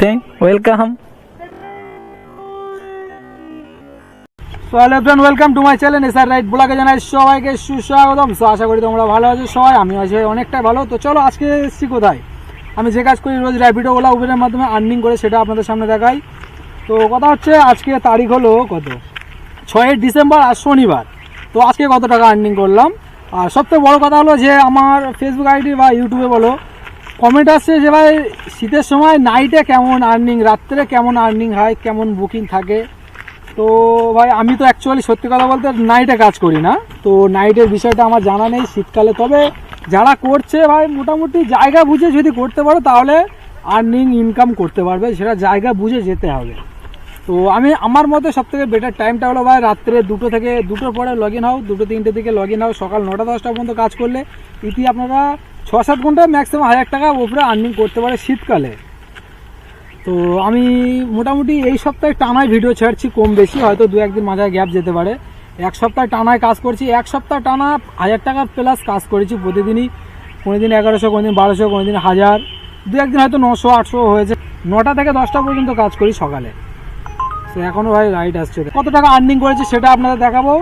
Thank welcome তো hello friend welcome to my channel SR right ব্লগে জানাই সবাইকে সুস্বাগতম। সো আশা করি তোমরা ভালো আছো সবাই আমি আছি, অনেকটাই ভালো। তো চলো আজকে এসেছি কোথায়? আমি যে কাজ করি রোজ র্যাপিডো ওলা উবেরের মাধ্যমে আর্নিং করে, সেটা আপনাদের সামনে দেখাই। তো কথা হচ্ছে, আজকে তারিখ হলো কত? ছয়ই ডিসেম্বর আর শনিবার। তো আজকে কত টাকা আর্নিং করলাম? আর সবথেকে বড় কথা হলো যে, আমার ফেসবুক আইডি বা ইউটিউবে বলো কমেন্ট আসছে যে ভাই, শীতের সময় নাইটে কেমন আর্নিং রাত্রে কেমন আর্নিং হয়, কেমন বুকিং থাকে? তো ভাই, আমি তো অ্যাকচুয়ালি সত্যি কথা বলতে নাইটে কাজ করি না। তো নাইটের বিষয়টা আমার জানা নেই শীতকালে। তবে যারা করছে ভাই, মোটামুটি জায়গা বুঝে যদি করতে পারো, তাহলে আর্নিং ইনকাম করতে পারবে। সেটা জায়গা বুঝে যেতে হবে। তো আমি, আমার মতে সব থেকে বেটার টাইমটা হলো ভাই, রাত্রে দুটো থেকে, দুটোর পরে লগ ইন হও, দুটো, তিনটে দিকে লগ ইন হও, সকাল নটা, দশটা পর্যন্ত কাজ করলে। ইতি আপনারা ছ সাত ঘণ্টা ম্যাক্সিমাম হাজার টাকা উপরে আর্নিং করতে পারে শীতকালে। তো আমি মোটামুটি এই সপ্তাহে টানায় ভিডিও ছাড়ছি কম বেশি, হয়তো দু একদিন মাঝে গ্যাপ যেতে পারে। এক সপ্তাহ টানায় কাজ করছি, এক সপ্তাহ টানা হাজার টাকার প্লাস কাজ করেছি প্রতিদিনই। কোনো দিন এগারোশো কোনো দিন বারোশো কোনো দিন হাজার। দু একদিন হয়তো নশো, আটশো হয়েছে। নটা থেকে দশটা পর্যন্ত কাজ করি সকালে। তো এখনও ভাই লাইট আসছে। কত টাকা আর্নিং করেছে সেটা আপনাদের দেখাবো।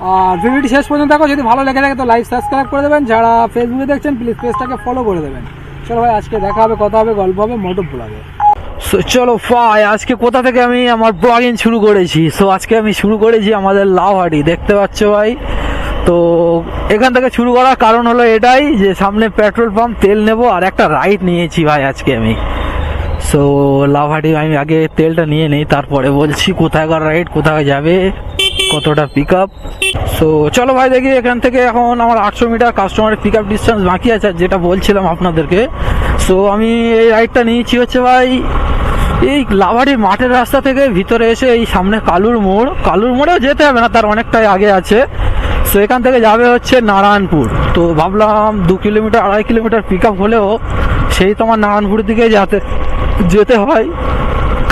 আর ভিডিওটি শেষ পর্যন্ত দেখো, যদি ভালো লেগে থাকে তো লাইক সাবস্ক্রাইব করে দেবেন। যারা ফেসবুকে দেখছেন প্লিজ পেজটাকে ফলো করে দেবেন। চলো ভাই, আজকে দেখা হবে, কথা হবে, গল্প হবে মোটর ব্লগে সো চলো ফাই আজকে কোথা থেকে আমি আমার ব্লগিং শুরু করেছি? সো আজকে আমি শুরু করেছি আমাদের লাউহাটি, দেখতে পাচ্ছ ভাই? তো, এখান থেকে শুরু করার কারণ হলো এটাই যে, সামনে পেট্রোল পাম্প তেল নেব আর একটা রাইড নিয়েছি ভাই আজকে আমি। সো লাউহাটি আমি আগে তেলটা নিয়ে নেই, তারপরে বলছি কোথাকার রাইড কোথায় যাবে। কতটা পিক আপ সো চলো ভাই, দেখি এখান থেকে এখন আমার আটশো মিটার কাস্টমারের পিক আপ ডিস্টেন্স বাকি আছে, যেটা বলছিলাম আপনাদেরকে। সো আমি এই রাইডটা নিয়েছি হচ্ছে ভাই, এই লাভারির মাঠের রাস্তা থেকে ভিতরে এসে এই সামনে কালুর মোড়। কালুর মোড়েও যেতে হবে না, তার অনেকটাই আগে আছে। সো এখান থেকে যাবে হচ্ছে নারায়ণপুর। তো ভাবলাম দু কিলোমিটার, আড়াই কিলোমিটার পিক আপ হলেও সেই তোমার নারায়ণপুরের দিকে যাতে, যেতে হয়।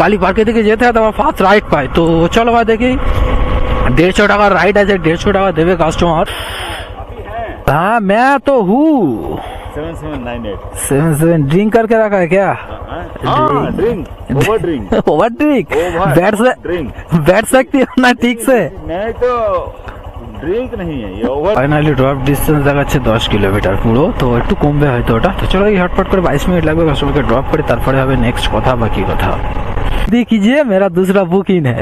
কালী পার্কের দিকে যেতে হয়, তারপর ফার্স্ট রাইড পাই তো চলো ভাই, দেখি डेढ़ টাকার রাইড আছে দেড়শো টাকা দেবে কাস্টমার हाँ मैं तो हूँ seven seven nine eight seven seven drink करके रखा है क्या हाँ drink over drink over drink Over बैठ से drink. बैठ सकती हो ना ठीक से नहीं तो ड्रिंक नहीं है ये ओवर ফাইনালি ড্রপ ডিস্টেন্স দেখাচ্ছে দশ কিলোমিটার পুরো তো একটু কমবে হয়তো ওটা তো চলো এই হটপট করে বাইশ মিনিট লাগবে কাস্টমারকে ড্রপ করে তারপরে হবে নেক্সট কথা বাকি কথা दी कीजिए मेरा दूसरा बुकिंग है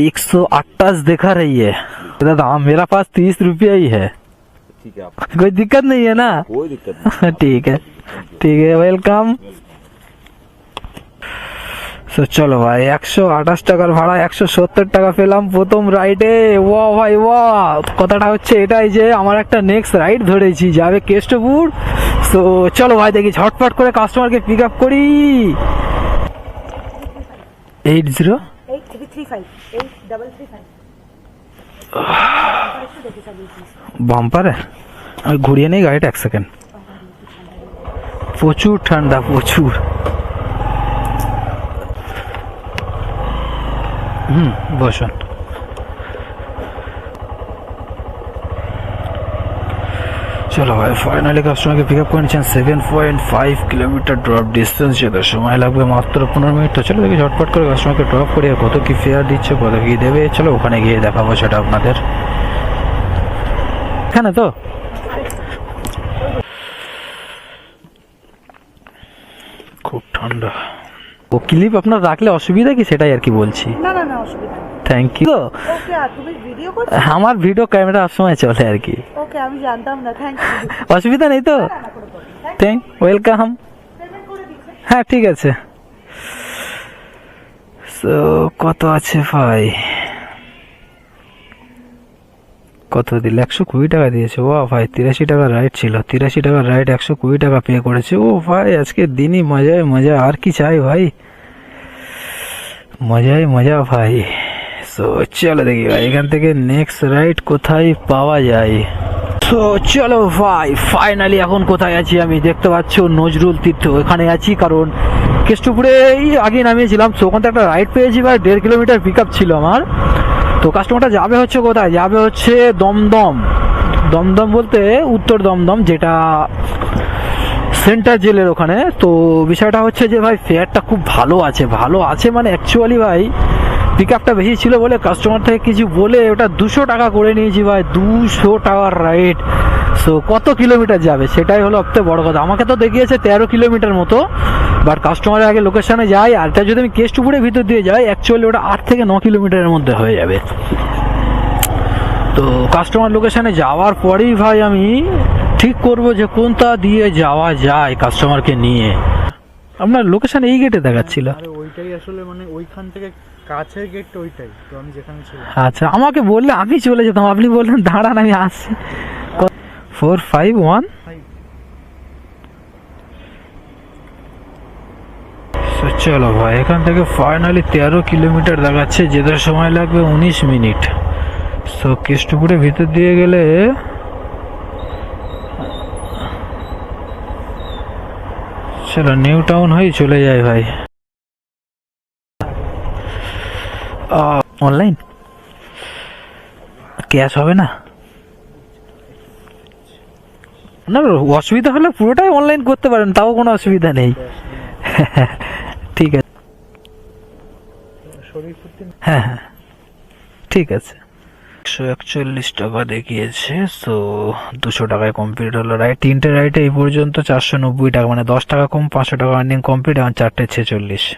एक सौ अट्ठाईस दिखा रही है दादा मेरा पास तीस रुपया ही है ठीक है आप कोई दिक्कत नहीं है ना कोई दिक्कत नहीं ठीक है ठीक है ওয়েলকাম তো চলো ভাই একশো আঠাশ টাকার ভাড়া একশো সত্তর টাকা পেলাম প্রথম রাইডে ওয়া ভাই ওয়া কথাটা হচ্ছে এটাই যে আমার একটা নেক্সট রাইড ধরেছি যাবে কেষ্টপুর তো চলো ভাই দেখি ঝটপট করে কাস্টমারকে পিক আপ করি এইট জিরো বাম্পারে আমি ঘুরিয়ে নেই গাড়িটা এক সেকেন্ড প্রচুর ঠান্ডা প্রচুর হুম বসুন চলো ভাই ফাইনালি কাস্টমারকে পিক আপ করে নিচ্ছেন seven point five kilometre drop distance যেতে। সময় লাগবে মাত্র পনেরো মিনিট। তো চলো দেখি ঝটপট করে কাস্টমারকে ড্রপ করি কত কি ফেয়ার দিচ্ছে কত কি দেবে। চলো ওখানে গিয়ে দেখাবো সেটা আপনাদের। এখানে তো? খুব ঠান্ডা। ও ক্লিপ আপনার রাখলে অসুবিধা কি? সেটাই আর কি বলছি। না না না অসুবিধা থ্যাংক ইউ আমার ভিডিও ক্যামেরা সবসময় চলে আর কি। ওকে আমি জানতাম না থ্যাংক ইউ অসুবিধা নেই তো? থ্যাংক ওয়েলকাম হ্যাঁ ঠিক আছে। সো কত আছে ভাই? কত দিল? একশো কুড়ি টাকা দিয়েছে। ও ভাই তিরাশি টাকা রাইড ছিল। তিরাশি টাকা রাইড একশো কুড়ি টাকা পে করেছে। ও ভাই আজকে দিনই মজায় মজা আর কি চাই ভাই? মজাই মজা ভাই। সো চলো দেখি ভাই এখান থেকে নেক্সট রাইড কোথায় পাওয়া যায়? তো চলো ভাই ফাইনালি এখন কোথায় আছি আমি? দেখতে পাচ্ছ নজরুল তীর্থ, এখানে আছি কারণ কেষ্টপুরে আগে নামিয়েছিলাম, তো ওখান থেকে একটা রাইড পেয়েছি ভাই, দেড় কিলোমিটার পিক ছিল আমার। তো কাস্টমারটা যাবে হচ্ছে কোথায়? যাবে হচ্ছে দমদম। দমদম বলতে উত্তর দমদম, যেটা সেন্টার জেলের ওখানে। তো বিষয়টা হচ্ছে যে ভাই ফেয়ারটা খুব ভালো আছে ভালো আছে মানে অ্যাকচুয়ালি ভাই পিক আপটা বেশি ছিল বলে কাস্টমার থেকে কিছু বলে ওটা দুশো টাকা করে নিয়েছি ভাই, দুশো টাকার রাইড সো কত কিলোমিটার যাবে? সেটাই হলো সবথেকে বড় কথা। আমাকে তো দেখিয়েছে তেরো কিলোমিটার মতো বাট কাস্টমারের আগে লোকেশনে যাই আর এটা যদি আমি কেষ্টপুরের ভিতর দিয়ে যাই অ্যাকচুয়ালি ওটা আট থেকে ন কিলোমিটারের মধ্যে হয়ে যাবে। তো কাস্টমার লোকেশনে যাওয়ার পরেই ভাই আমি ঠিক করব যে কোনটা দিয়ে যাওয়া যায় কাস্টমারকে নিয়ে। আপনার লোকেশন এই গেটে দেখাচ্ছিল। ওইটাই আসলে মানে ওইখান থেকে কাছের গেটটা ওইটাই তো আমি যেখানে ছিলাম। আচ্ছা আমাকে বললে আমি চলে যেতাম আপনি বললেন দাঁড়ান আমি আসছি। ফোর ফাইভ ওয়ান চলো ভাই এখান থেকে ফাইনালি তেরো কিলোমিটার দেখাচ্ছে যেতে সময় লাগবে উনিশ মিনিট। সো কেষ্টপুরে ভিতর দিয়ে গেলে চলো নিউ টাউন হয়ে চলে যায় ভাই। অনলাইন ক্যাশ হবে না? না অসুবিধা হলে পুরোটাই অনলাইন করতে পারেন, তাও কোনো অসুবিধা নেই। ঠিক আছে। হ্যাঁ হ্যাঁ। ঠিক আছে। একশো একচল্লিশ টাকা দেখিয়েছে তো দুশো টাকায় কমপ্লিট হলো। রাইট তিনটে রাইটে এই পর্যন্ত চারশো নব্বই টাকা মানে দশ টাকা কম, পাঁচশো টাকা আর্নিং কমপ্লিট এখন চারটে ছেচল্লিশ।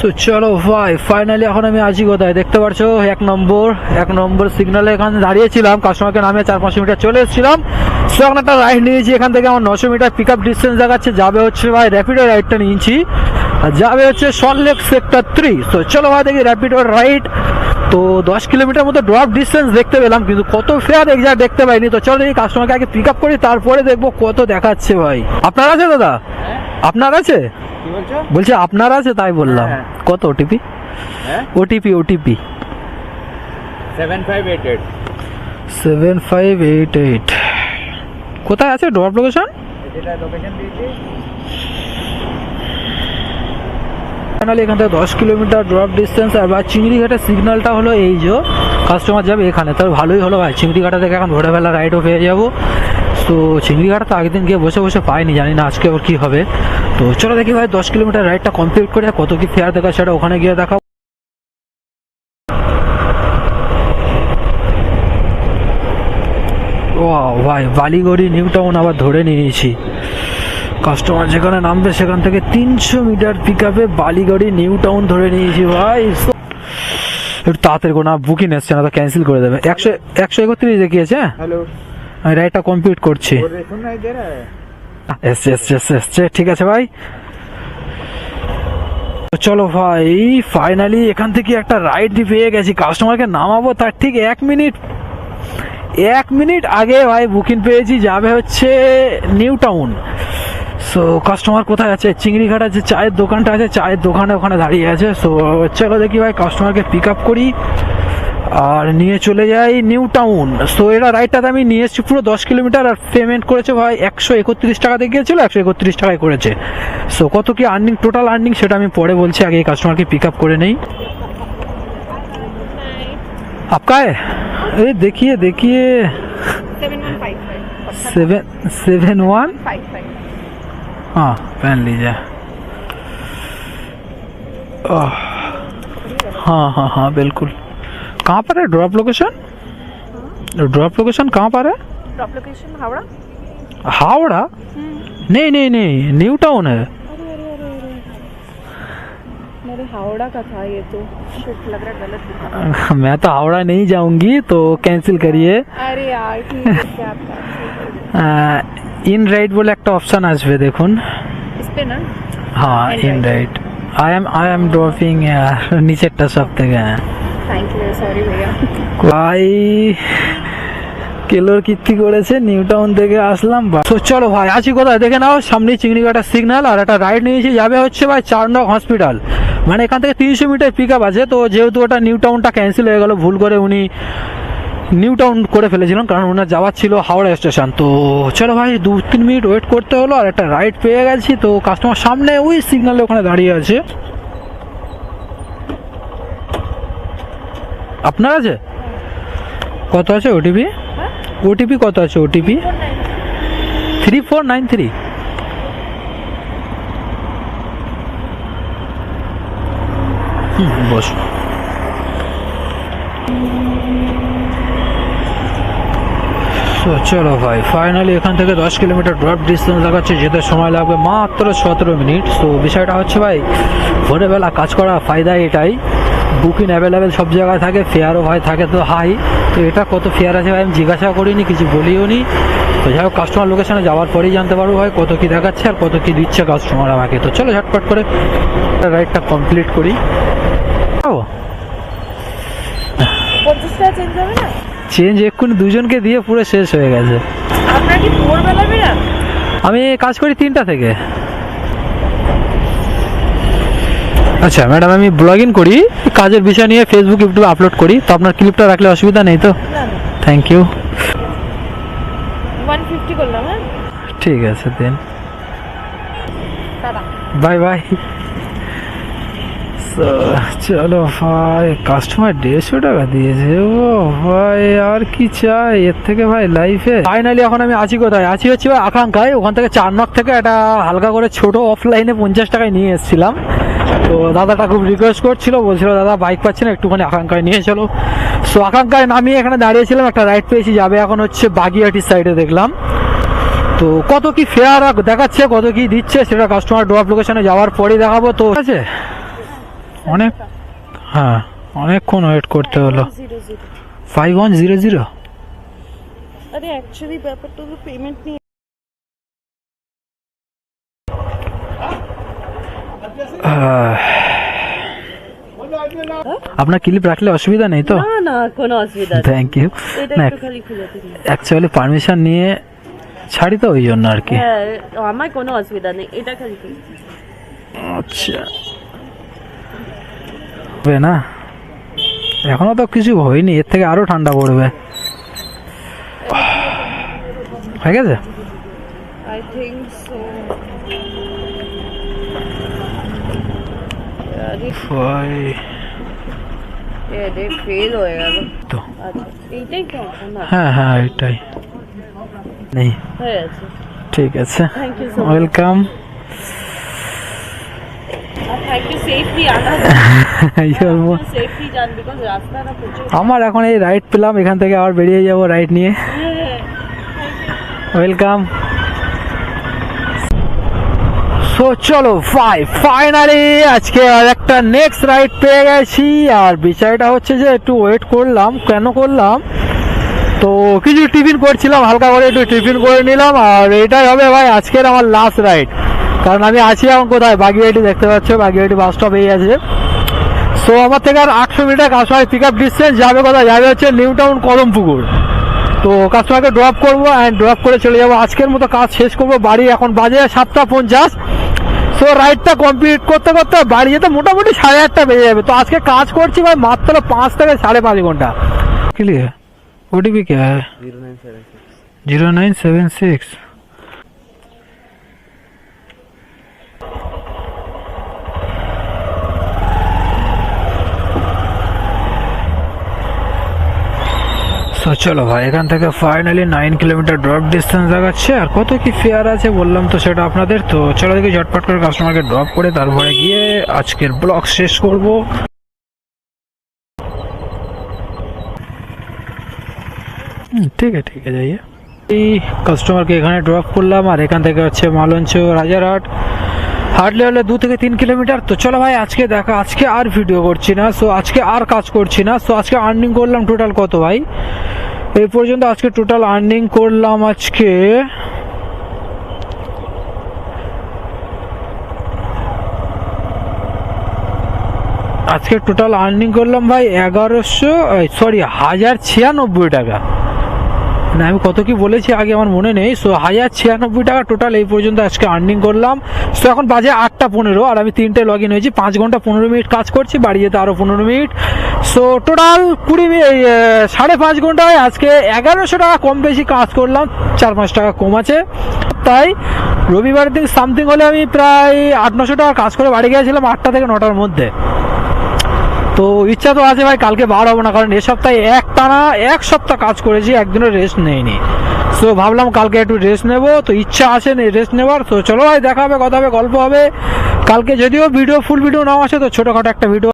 তো চলো, ভাই ফাইনালি এখন আমি আছি কোথায়? দেখতে পারছ? এক নম্বর এক নম্বর সিগনালে এখানে দাঁড়িয়েছিলাম কাস্টমারকে নামে চার পাঁচশো মিটার চলে এসেছিলাম। সো এখন একটা রাইড নিয়েছি, এখান থেকে আমার নশো মিটার পিক আপ ডিস্টেন্স দেখাচ্ছে, যাবে হচ্ছে, ভাই র্যাপিডো রাইডটা নিয়েছি। যাবে হচ্ছে সল্টলেক সেক্টর থ্রি তো চলো ভাই দেখি র্যাপিড রাইড তো দশ কিলোমিটার মতো ড্রপ ডিস্টেন্স দেখতে পেলাম কিন্তু কত ফেয়ার এক্সাক্ট দেখতে পাইনি। তো চলো দেখি কাস্টমারকে আগে পিক আপ করি তারপরে দেখব কত দেখাচ্ছে ভাই। আপনার আছে দাদা? আপনার আছে? বলছে? আপনার আছে তাই বললাম। কত OTP OTP OTP seven five eight eight seven five eight eight কোথায় আছে ড্রপ লোকেশন লোকেশন ফাইনালি এখান থেকে দশ কিলোমিটার ড্রপ ডিস্টেন্স আর বা চিংড়িঘাটের সিগন্যালটা হলো এই যে কাস্টমার যাবে এখানে। তাহলে ভালোই হলো ভাই চিংড়িঘাটা থেকে এখন ভোরবেলা রাইডও পেয়ে যাব। তো চিংড়িঘাটা তো আগের গিয়ে বসে বসে পাইনি, জানি না আজকে ওর কী হবে। তো চলো দেখি ভাই, দশ কিলোমিটার রাইডটা কমপ্লিট করে কত কি ফেয়ার দেখা সেটা ওখানে গিয়ে দেখাবো। ও ভাই, বালিগড়ি, নিউ টাউন আবার ধরে নিয়েছি। কাস্টমার যেখানে নামবে সেখান থেকে তিনশো মিটার পিক আপে বালিগড়ি নিউ টাউন ধরে নিয়েছি ভাই। একটু তাড়াতাড়ি করো না বুকিং এসছে না তো ক্যান্সেল করে দেবে। একশো একশো একত্রিশ দেখিয়েছে? আমি রাইডটা কমপ্লিট করছি। এসছে এসছে এসছে এসছে। ঠিক আছে ভাই। চলো ভাই ফাইনালি এখান থেকে একটা রাইড পেয়ে গেছি। কাস্টমারকে নামাবো তার ঠিক এক মিনিট। এক মিনিট আগে ভাই বুকিং পেয়েছি যাবে হচ্ছে নিউ টাউন। সো কাস্টমার কোথায় আছে চিংড়িঘাট আছে চায়ের দোকানটা আছে চায়ের দোকানে ওখানে দাঁড়িয়ে আছে সো চলো দেখি ভাই কাস্টমারকে পিক আপ করি আর নিয়ে চলে যাই নিউ টাউন সো এটা রাইডটাতে আমি নিয়ে এসেছি পুরো দশ কিলোমিটার আর পেমেন্ট করেছে ভাই একশো একত্রিশ টাকা দিয়ে গিয়েছিল একশো একত্রিশ টাকায় করেছে সো কত কি আর্নিং টোটাল আর্নিং সেটা আমি পরে বলছি আগে এই কাস্টমারকে পিক আপ করে নেই आपका है अरे देखिए देखिए seven one five five seven seven one five five हाँ पहन लीजिए। हाँ हाँ हाँ बिल्कुल। कहाँ पर है? Drop location? ड्रॉप लोकेशन कहाँ पर है? Drop location Howrah. हावड़ा? नहीं नहीं नहीं न्यू टाउन है। मेरे हावड़ा का था ये तो। लग रहा गलत मैं तो हावड़ा नहीं जाऊँगी तो कैंसिल करिए। अरे यार ठीक है ইন রাইট বলে একটা অপশন আসবে দেখুন। হ্যাঁ in right. I am I am dropping নিচেরটা সব থেকে হ্যাঁ। ভাই কেলোর কীর্তি করেছে নিউ টাউন থেকে আসলাম তো চলো ভাই আছি কোথায়? দেখে নাও সামনে চিংড়িঘাটার সিগন্যাল আর একটা রাইড নিয়েছি যাবে হচ্ছে ভাই চারনক হসপিটাল। মানে এখান থেকে তিনশো মিটার পিক আপ আছে তো যেহেতু ওটা নিউ টাউনটা ক্যান্সেল হয়ে গেল ভুল করে উনি নিউ টাউন করে ফেলেছিলাম কারণ ওনার যাওয়ার ছিল হাওড়া স্টেশন তো চলো ভাই, দু তিন মিনিট ওয়েট করতে হলো, আর একটা রাইড পেয়ে গেছি। তো কাস্টমার সামনে ওই সিগন্যালে ওখানে দাঁড়িয়ে আছে। আপনার আছে? কত আছে ওটিপি ওটিপি কত আছে OTP three four nine three boss. তো চলো ভাই। ফাইনালি এখান থেকে দশ কিলোমিটার ড্রপ ডিস্টেন্স দেখাচ্ছে, যেতে সময় লাগবে মাত্র সতেরো মিনিট তো বিষয়টা হচ্ছে ভাই, ভোরবেলা কাজ করা ফায়দা এটাই। বুকিং অ্যাভেলেবেল সব জায়গায় থাকে ফেয়ারও ভাই থাকে তো হাই তো এটা কত ফেয়ার আছে ভাই, আমি জিজ্ঞাসা করিনি, কিছু বলিও নি। তো যাই হোক কাস্টমার লোকেশনে যাওয়ার পরেই জানতে পারব ভাই, কত কী দেখাচ্ছে আর কত কী দিচ্ছে কাস্টমার আমাকে। তো চলো, ঝটপট করে রাইডটা কমপ্লিট করি। ও। চেঞ্জ হবে না? চেঞ্জ এক্ষুনি দুজনকে দিয়ে পুরো শেষ হয়ে গেছে। আপনার কি ভোরবেলা বেরান আমি কাজ করি তিনটা থেকে। আচ্ছা ম্যাডাম আমি ব্লগিং করি কাজের বিষয় নিয়ে ফেসবুক ইউটিউবে আপলোড করি তো আপনার ক্লিপটা রাখলে অসুবিধা নেই তো? থ্যাংক ইউ ঠিক আছে দেন বাই বাই চলো ভাই কাস্টমার দেড়শো টাকা দিয়েছে। ও ভাই, আর কি চাই? এর থেকে ভাই লাইফে ফাইনালি এখন আমি আছি কোথায়? আছি হচ্ছে ভাই আকাঙ্ক্ষায়। ওখান থেকে চার নক থেকে একটা হালকা করে ছোট অফলাইনে পঞ্চাশ টাকায় নিয়ে এসেছিলাম। তো দাদাটা খুব রিকোয়েস্ট করছিল, বলছিল, দাদা বাইক পাচ্ছি না, একটুখানি আকাঙ্ক্ষায় নিয়ে চলো। সো আকাঙ্ক্ষায় নামিয়ে এখানে দাঁড়িয়েছিলাম, একটা রাইড পেয়েছি, যাবে এখন হচ্ছে বাগিয়াটির সাইডে দেখলাম। তো কত কি ফেয়ার দেখাচ্ছে, কত কি দিচ্ছে, সেটা কাস্টমার ড্রপ লোকেশনে যাওয়ার পরে দেখাবো। তো আছে? অনেক হ্যাঁ অনেকক্ষণ ওয়েট করতে হলো। ফাইভ ওয়ান জিরো জিরো আরে অ্যাকচুয়ালি ব্যাপারটা তো পেমেন্ট নিয়ে আপনার ক্লিপ রাখলে অসুবিধা নেই তো? না না কোনো অসুবিধা নেই। থ্যাংক ইউ অ্যাকচুয়ালি পারমিশন নিয়ে ছাড়ি তো ওই জন্য আর কি। হ্যাঁ আমার কোনো অসুবিধা নেই। এটা খালি আচ্ছা। হবে না। এখনও তো কিছু হয়নি এর থেকে আরও ঠান্ডা পড়বে। হয়ে গেছে? হয়ে আচ্ছা হ্যাঁ হ্যাঁ এটাই নেই। ঠিক আছে। ওয়েলকাম আর থ্যাংক ইউ সেফলি আনা সেফলি যান বিকজ রাস্তাটা প্রচুর আমার এখন এই রাইড পেলাম এখান থেকে আবার বেরিয়ে যাব রাইড নিয়ে। ওয়েলকাম সো চলো ভাই ফাইনালি আজকে আর একটা নেক্সট রাইড পেয়ে গেছি। আর বিষয়টা হচ্ছে যে একটু ওয়েট করলাম কেন করলাম? তো কিছু টিফিন করছিলাম হালকা করে একটু টিফিন করে নিলাম আর এটাই হবে ভাই আজকের আমার লাস্ট রাইড কারণ আমি আছি এখন কোথায়? বাগিয়াটি দেখতে পাচ্ছ বাগিয়াটি বাস স্টপ এই আছে। সো আমার থেকে আর আটশো metre customer pick up distance যাবে কোথায়? যাবে হচ্ছে নিউ টাউন কদমপুকুর। তো কাস্টমারকে ড্রপ করব অ্যান্ড ড্রপ করে চলে যাব। আজকের মতো কাজ শেষ করব। বাড়ি এখন বাজে সাতটা পঞ্চাশ। সো রাইডটা কমপ্লিট করতে করতে বাড়ি যেতে মোটামুটি সাড়ে আটটা বেজে যাবে। তো আজকে কাজ করছি ভাই মাত্র পাঁচ থেকে সাড়ে পাঁচ ঘণ্টা। ক্লিয়ার ওটিপি কে? Zero nine seven six so চলো ভাই, এখান থেকে finally nine kilometre drop distance দেখাচ্ছে। আর কত কি ফেয়ার আছে বললাম তো সেটা আপনাদের। তো চলো দেখি ঝটপট করে কাস্টমারকে ড্রপ করে তারপরে গিয়ে আজকের ব্লগ শেষ করব। ঠিক আছে ঠিক আছে এই কাস্টমারকে এখানে ড্রপ করলাম। আর এখান থেকে হচ্ছে মালঞ্চ রাজারহাট। হাঁটলে হলে দু থেকে তিন কিলোমিটার। তো চলো ভাই, আজকে দেখা, আজকে আর ভিডিও করছি না। সো আজকে আর কাজ করছি না। সো আজকে আর্নিং করলাম টোটাল কত ভাই? এই পর্যন্ত আজকে টোটাল আর্নিং করলাম আজকে আজকে টোটাল আর্নিং করলাম ভাই এগারোশো সরি হাজার ছিয়ানব্বই টাকা। না, আমি কত কি বলেছি আগে আমার মনে নেই। সো হাজার ছিয়ানব্বই টাকা টোটাল এই পর্যন্ত আজকে আর্নিং করলাম। সো এখন বাজে আটটা পনেরো আর আমি তিনটে লগ ইন হয়েছি। পাঁচ ঘণ্টা পনেরো মিনিট কাজ করছি, বাড়ি যেতে আরও পনেরো মিনিট। সো টোটাল কুড়ি মিনিট সাড়ে পাঁচ ঘন্টায় আজকে এগারোশো টাকা কম বেশি কাজ করলাম। চার পাঁচ টাকা কম আছে। তাই রবিবার দিন সামথিং হলে আমি প্রায় আট নশো টাকা কাজ করে বাড়ি গিয়েছিলাম আটটা থেকে নটার মধ্যে। তো ইচ্ছা তো আছে ভাই, কালকে বার হব না, কারণ এ সপ্তাহে এক টানা এক সপ্তাহ কাজ করেছি, একদিনও রেস্ট নেইনি। সো ভাবলাম কালকে একটু রেস্ট নেব, তো ইচ্ছা আছে রেস্ট নেওয়ার। তো চলো ভাই, দেখা হবে, কথা হবে, গল্প হবে। কালকে যদিও ভিডিও ফুল ভিডিও নাও আসে, তো ছোটোখাটো একটা ভিডিও